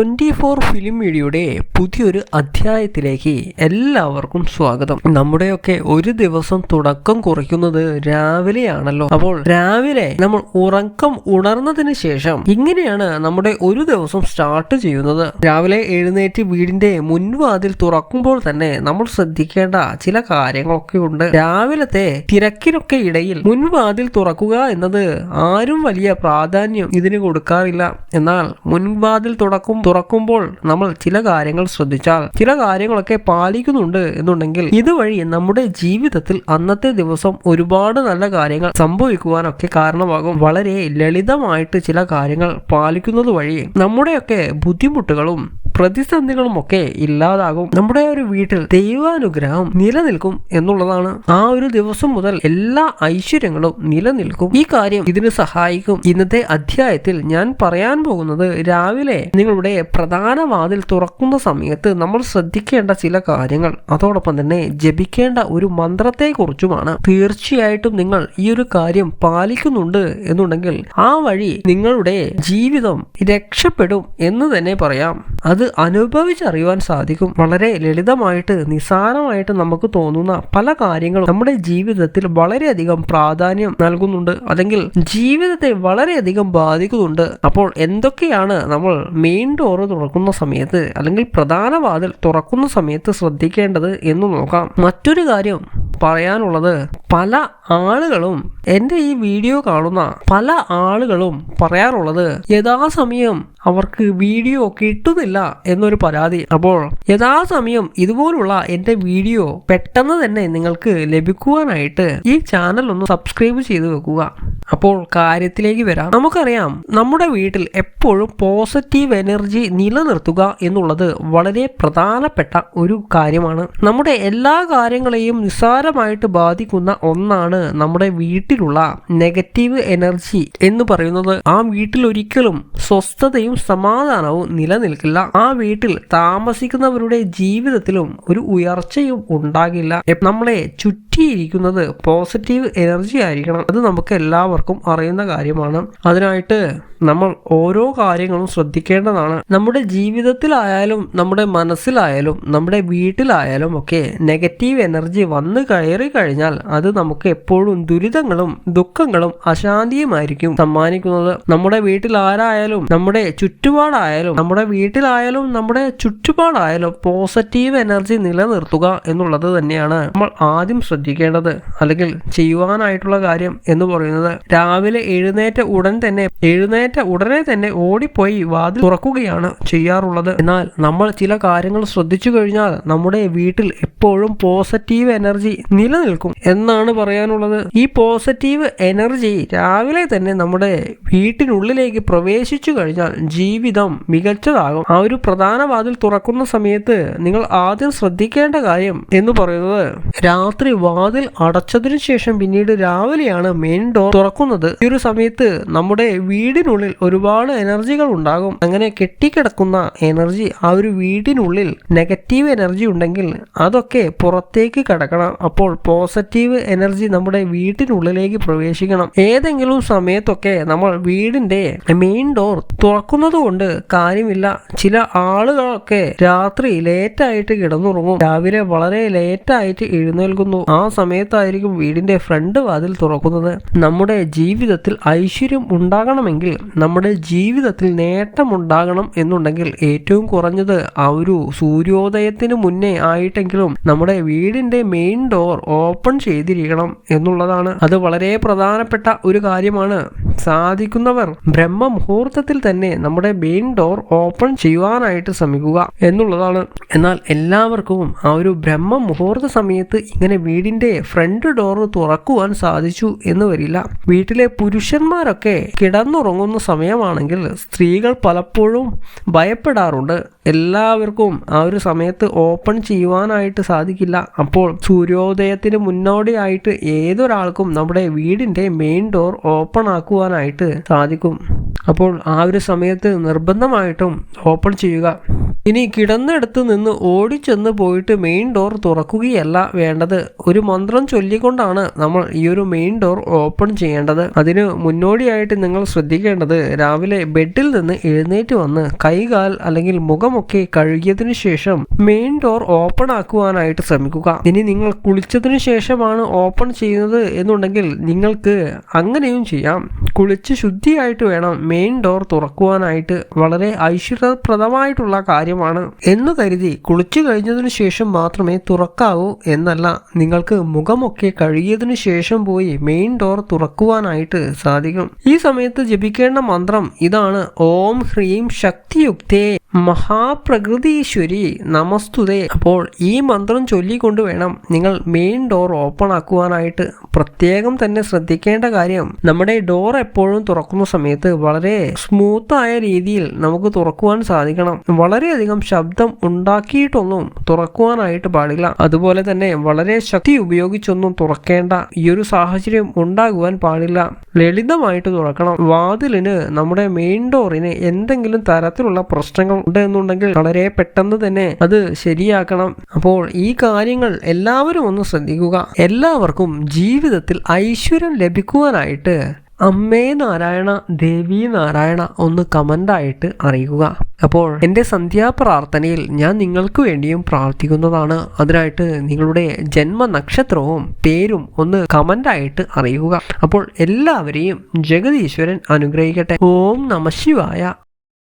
Twenty four film മീഡിയയുടെ പുതിയൊരു അധ്യായത്തിലേക്ക് എല്ലാവർക്കും സ്വാഗതം. നമ്മുടെയൊക്കെ ഒരു ദിവസം തുടക്കം കുറിക്കുന്നത് രാവിലെയാണല്ലോ. അപ്പോൾ രാവിലെ നമ്മൾ ഉറക്കം ഉണർന്നതിന് ശേഷം ഇങ്ങനെയാണ് നമ്മുടെ ഒരു ദിവസം സ്റ്റാർട്ട് ചെയ്യുന്നത്. രാവിലെ എഴുന്നേറ്റ് വീടിന്റെ മുൻവാതിൽ തുറക്കുമ്പോൾ തന്നെ നമ്മൾ ശ്രദ്ധിക്കേണ്ട ചില കാര്യങ്ങളൊക്കെ ഉണ്ട്. രാവിലത്തെ തിരക്കിനൊക്കെ ഇടയിൽ മുൻവാതിൽ തുറക്കുക എന്നത് ആരും വലിയ പ്രാധാന്യം ഇതിന് കൊടുക്കാറില്ല. എന്നാൽ മുൻവാതിൽ തുടക്കും തുറക്കുമ്പോൾ നമ്മൾ ചില കാര്യങ്ങൾ ശ്രദ്ധിച്ചാൽ ചില കാര്യങ്ങളൊക്കെ പാലിക്കുന്നുണ്ട് എന്നുണ്ടെങ്കിൽ ഇതുവഴി നമ്മുടെ ജീവിതത്തിൽ അന്നത്തെ ദിവസം ഒരുപാട് നല്ല കാര്യങ്ങൾ സംഭവിക്കുവാനൊക്കെ കാരണമാകും. വളരെ ലളിതമായിട്ട് ചില കാര്യങ്ങൾ പാലിക്കുന്നത് വഴി നമ്മുടെയൊക്കെ ബുദ്ധിമുട്ടുകളും പ്രതിസന്ധികളും ഒക്കെ ഇല്ലാതാകും. നമ്മുടെ ഒരു വീട്ടിൽ ദൈവാനുഗ്രഹം നിലനിൽക്കും എന്നുള്ളതാണ്. ആ ഒരു ദിവസം മുതൽ എല്ലാ ഐശ്വര്യങ്ങളും നിലനിൽക്കും. ഈ കാര്യം ഇതിന് സഹായിക്കും. ഇന്നത്തെ അധ്യായത്തിൽ ഞാൻ പറയാൻ പോകുന്നത് രാവിലെ നിങ്ങളുടെ പ്രധാന വാതിൽ തുറക്കുന്ന സമയത്ത് നമ്മൾ ശ്രദ്ധിക്കേണ്ട ചില കാര്യങ്ങൾ. അതോടൊപ്പം തന്നെ ജപിക്കേണ്ട ഒരു മന്ത്രത്തെ കുറിച്ചുമാണ് തീർച്ചയായിട്ടും നിങ്ങൾ ഈ ഒരു കാര്യം പാലിക്കുന്നുണ്ട് എന്നുണ്ടെങ്കിൽ ആ വഴി നിങ്ങളുടെ ജീവിതം രക്ഷപ്പെടും എന്ന് തന്നെ പറയാം. അത് അനുഭവിച്ചറിയുവാൻ സാധിക്കും. വളരെ ലളിതമായിട്ട് നിസാരമായിട്ട് നമുക്ക് തോന്നുന്ന പല കാര്യങ്ങളും നമ്മുടെ ജീവിതത്തിൽ വളരെയധികം പ്രാധാന്യം നൽകുന്നുണ്ട് അല്ലെങ്കിൽ ജീവിതത്തെ വളരെയധികം ബാധിക്കുന്നുണ്ട്. അപ്പോൾ എന്തൊക്കെയാണ് നമ്മൾ മെയിൻ ഡോറ് തുറക്കുന്ന സമയത്ത് അല്ലെങ്കിൽ പ്രധാന വാതിൽ തുറക്കുന്ന സമയത്ത് ശ്രദ്ധിക്കേണ്ടത് എന്ന് നോക്കാം. മറ്റൊരു കാര്യം പറയാനുള്ളത് പല ആളുകളും എന്റെ ഈ വീഡിയോ കാണുന്ന പല ആളുകളും പറയാറുള്ളത് യഥാസമയം അവർക്ക് വീഡിയോ കിട്ടുന്നില്ല എന്നൊരു പരാതി. അപ്പോൾ യഥാസമയം ഇതുപോലുള്ള എന്റെ വീഡിയോ പെട്ടെന്ന് തന്നെ നിങ്ങൾക്ക് ലഭിക്കുവാനായിട്ട് ഈ ചാനൽ ഒന്ന് സബ്സ്ക്രൈബ് ചെയ്ത് വെക്കുക. അപ്പോൾ കാര്യത്തിലേക്ക് വരാം. നമുക്കറിയാം നമ്മുടെ വീട്ടിൽ എപ്പോഴും പോസിറ്റീവ് എനർജി നിലനിർത്തുക എന്നുള്ളത് വളരെ പ്രധാനപ്പെട്ട ഒരു കാര്യമാണ്. നമ്മുടെ എല്ലാ കാര്യങ്ങളെയും നിസ്സാരമായിട്ട് ബാധിക്കുന്ന ഒന്നാണ് നമ്മുടെ വീട്ടിലുള്ള നെഗറ്റീവ് എനർജി എന്ന് പറയുന്നത്. ആ വീട്ടിൽ ഒരിക്കലും സ്വസ്ഥതയും സമാധാനവും നിലനിൽക്കില്ല. ആ വീട്ടിൽ താമസിക്കുന്നവരുടെ ജീവിതത്തിലും ഒരു ഉയർച്ചയും ഉണ്ടാകില്ല. നമ്മളെ നമ്മളെ ചുറ്റിയിരിക്കുന്നത് പോസിറ്റീവ് എനർജി ആയിരിക്കണം. അത് നമുക്ക് എല്ലാവർക്കും അറിയുന്ന കാര്യമാണ്. അതിനായിട്ട് നമ്മൾ ഓരോ കാര്യങ്ങളും ശ്രദ്ധിക്കേണ്ടതാണ്. നമ്മുടെ ജീവിതത്തിലായാലും നമ്മുടെ മനസ്സിലായാലും നമ്മുടെ വീട്ടിലായാലും ഒക്കെ നെഗറ്റീവ് എനർജി വന്നു കയറി കഴിഞ്ഞാൽ അത് നമുക്ക് എപ്പോഴും ദുരിതങ്ങളും ദുഃഖങ്ങളും അശാന്തിയുമായിരിക്കും സമ്മാനിക്കുന്നത്. നമ്മുടെ വീട്ടിൽ ആരായാലും നമ്മുടെ ചുറ്റുപാടായാലും നമ്മുടെ വീട്ടിലായാലും നമ്മുടെ ചുറ്റുപാടായാലും പോസിറ്റീവ് എനർജി നിലനിർത്തുക എന്നുള്ളത് തന്നെയാണ്. നമ്മൾ ആദ്യം ശ്രദ്ധിക്കേണ്ടത് അല്ലെങ്കിൽ ചെയ്യുവാനായിട്ടുള്ള കാര്യം എന്ന് പറയുന്നത് രാവിലെ എഴുന്നേറ്റ ഉടൻ തന്നെ എഴുന്നേറ്റ ഉടനെ തന്നെ ഓടിപ്പോയി വാതിൽ തുറക്കുകയാണ് ചെയ്യാറുള്ളത്. എന്നാൽ നമ്മൾ ചില കാര്യങ്ങൾ ശ്രദ്ധിച്ചു കഴിഞ്ഞാൽ നമ്മുടെ വീട്ടിൽ എപ്പോഴും പോസിറ്റീവ് എനർജി നിലനിൽക്കും എന്നാണ് പറയാനുള്ളത്. ഈ പോസിറ്റീവ് എനർജി രാവിലെ തന്നെ നമ്മുടെ വീട്ടിനുള്ളിലേക്ക് പ്രവേശിച്ചു കഴിഞ്ഞാൽ ജീവിതം മികച്ചതാകും. ആ ഒരു പ്രധാന വാതിൽ തുറക്കുന്ന സമയത്ത് നിങ്ങൾ ആദ്യം ശ്രദ്ധിക്കേണ്ട കാര്യം എന്ന് പറയുന്നത് രാത്രി വാതിൽ അടച്ചതിനു ശേഷം പിന്നീട് രാവിലെയാണ് മെയിൻ ഡോർ തുറക്കുന്നത്. ഈ ഒരു സമയത്ത് നമ്മുടെ വീടിനുള്ളിൽ ഒരുപാട് എനർജികൾ ഉണ്ടാകും. അങ്ങനെ കെട്ടിക്കിടക്കുന്ന എനർജി ആ ഒരു വീടിനുള്ളിൽ നെഗറ്റീവ് എനർജി ഉണ്ടെങ്കിൽ അതൊക്കെ പുറത്തേക്ക് കടക്കണം. അപ്പോൾ പോസിറ്റീവ് എനർജി നമ്മുടെ വീട്ടിനുള്ളിലേക്ക് പ്രവേശിക്കണം. ഏതെങ്കിലും സമയത്തൊക്കെ നമ്മൾ വീടിന്റെ മെയിൻ ഡോർ തുറക്കുന്നത് കൊണ്ട് കാര്യമില്ല. ചില ആളുകളൊക്കെ രാത്രി ലേറ്റായിട്ട് കിടന്നുറങ്ങും. രാവിലെ വളരെ ലേറ്റായിട്ട് എഴുന്നേൽക്കുന്നു. ആ സമയത്തായിരിക്കും വീടിന്റെ ഫ്രണ്ട് വാതിൽ തുറക്കുന്നത്. നമ്മുടെ ജീവിതത്തിൽ ഐശ്വര്യം ഉണ്ടാകണമെങ്കിൽ നമ്മുടെ ജീവിതത്തിൽ നേട്ടമുണ്ടാകണം എന്നുണ്ടെങ്കിൽ ഏറ്റവും കുറഞ്ഞത് ആ ഒരു സൂര്യോദയത്തിന് മുന്നേ ആയിട്ടെങ്കിലും നമ്മുടെ വീടിന്റെ മെയിൻ ഡോർ ഓപ്പൺ ചെയ്തിരിക്കണം എന്നുള്ളതാണ്. അത് വളരെ പ്രധാനപ്പെട്ട ഒരു കാര്യമാണ്. സാധിക്കുന്നവർ ബ്രഹ്മ മുഹൂർത്തത്തിൽ തന്നെ നമ്മുടെ മെയിൻ ഡോർ ഓപ്പൺ ചെയ്യുവാനായിട്ട് ശ്രമിക്കുക എന്നുള്ളതാണ്. എന്നാൽ എല്ലാവർക്കും ആ ഒരു ബ്രഹ്മ മുഹൂർത്ത സമയത്ത് ഇങ്ങനെ വീടിന്റെ ഫ്രണ്ട് ഡോർ തുറക്കുവാൻ സാധിച്ചു എന്ന് വരില്ല. വീട്ടിലെ പുരുഷന്മാരൊക്കെ കിടന്നുറങ്ങുന്ന സമയമാണെങ്കിൽ സ്ത്രീകൾ പലപ്പോഴും ഭയപ്പെടാറുണ്ട്. എല്ലാവർക്കും ആ ഒരു സമയത്ത് ഓപ്പൺ ചെയ്യുവാനായിട്ട് സാധിക്കില്ല. അപ്പോൾ സൂര്യോദയത്തിന് മുന്നോടിയായിട്ട് ഏതൊരാൾക്കും നമ്മുടെ വീടിന്റെ മെയിൻ ഡോർ ഓപ്പൺ ആക്കുവാനായിട്ട് സാധിക്കും. അപ്പോൾ ആ ഒരു സമയത്ത് നിർബന്ധമായിട്ടും ഓപ്പൺ ചെയ്യുക. ഇനി കിടന്നെടുത്ത് നിന്ന് ഓടിച്ചെന്ന് പോയിട്ട് മെയിൻ ഡോർ തുറക്കുകയല്ല വേണ്ടത്. ഒരു മന്ത്രം ചൊല്ലിക്കൊണ്ടാണ് നമ്മൾ ഈ ഒരു മെയിൻ ഡോർ ഓപ്പൺ ചെയ്യേണ്ടത്. അതിന് മുന്നോടിയായിട്ട് നിങ്ങൾ ശ്രദ്ധിക്കേണ്ടത് രാവിലെ ബെഡിൽ നിന്ന് എഴുന്നേറ്റ് വന്ന് കൈകാൽ അല്ലെങ്കിൽ മുഖമൊക്കെ കഴുകിയതിനു ശേഷം മെയിൻ ഡോർ ഓപ്പൺ ആക്കുവാനായിട്ട് ശ്രമിക്കുക. ഇനി നിങ്ങൾ കുളിച്ചതിനു ശേഷമാണ് ഓപ്പൺ ചെയ്യുന്നത് എന്നുണ്ടെങ്കിൽ നിങ്ങൾക്ക് അങ്ങനെയും ചെയ്യാം. കുളിച്ച് ശുദ്ധിയായിട്ട് വേണം മെയിൻ ഡോർ തുറക്കുവാനായിട്ട്. വളരെ ഐശ്വര്യപ്രദമായിട്ടുള്ള കാര്യമാണ്. എന്ന് കരുതി കുളിച്ചു കഴിഞ്ഞതിനു ശേഷം മാത്രമേ തുറക്കാവൂ എന്നല്ല നിങ്ങൾക്ക് മുഖമൊക്കെ കഴുകിയതിനു ശേഷം പോയി മെയിൻ ഡോർ തുറക്കുവാനായിട്ട് സാധിക്കും. ഈ സമയത്ത് ജപിക്കേണ്ട മന്ത്രം ഇതാണ് ഓം ഹ്രീം ശക്തിയുക്തേ മഹാപ്രകൃതീശ്വരി നമസ്തുതേ. അപ്പോൾ ഈ മന്ത്രം ചൊല്ലിക്കൊണ്ട് വേണം നിങ്ങൾ മെയിൻ ഡോർ ഓപ്പൺ ആക്കുവാനായിട്ട്. പ്രത്യേകം തന്നെ ശ്രദ്ധിക്കേണ്ട കാര്യം നമ്മുടെ ഡോർ എപ്പോഴും തുറക്കുന്ന സമയത്ത് വളരെ സ്മൂത്ത് ആയ രീതിയിൽ നമുക്ക് തുറക്കുവാൻ സാധിക്കണം. വളരെയധികം ശബ്ദം ഉണ്ടാക്കിയിട്ടൊന്നും തുറക്കുവാനായിട്ട് പാടില്ല. അതുപോലെ തന്നെ വളരെ ശക്തി ഉപയോഗിച്ചൊന്നും തുറക്കേണ്ട ഈ ഒരു സാഹചര്യം ഉണ്ടാകുവാൻ പാടില്ല. ലളിതമായിട്ട് തുറക്കണം. വാതിലിന് നമ്മുടെ മെയിൻ ഡോറിന് എന്തെങ്കിലും തരത്തിലുള്ള പ്രശ്നങ്ങൾ ഉണ്ട് എന്നുണ്ടെങ്കിൽ വളരെ പെട്ടെന്ന് തന്നെ അത് ശരിയാക്കണം. അപ്പോൾ ഈ കാര്യങ്ങൾ എല്ലാവരും ഒന്ന് ശ്രദ്ധിക്കുക. എല്ലാവർക്കും ജീവിതത്തിൽ ഐശ്വര്യം ലഭിക്കുവാനായിട്ട് അമ്മേ നാരായണ ദേവി നാരായണ ഒന്ന് കമന്റായിട്ട് അറിയുക. അപ്പോൾ എന്റെ സന്ധ്യാപ്രാർത്ഥനയിൽ ഞാൻ നിങ്ങൾക്ക് വേണ്ടിയും പ്രാർത്ഥിക്കുന്നതാണ്. അതിനായിട്ട് നിങ്ങളുടെ ജന്മ നക്ഷത്രവും പേരും ഒന്ന് കമന്റായിട്ട് അറിയുക. അപ്പോൾ എല്ലാവരെയും ജഗതീശ്വരൻ അനുഗ്രഹിക്കട്ടെ. ഓം നമ ശിവായ.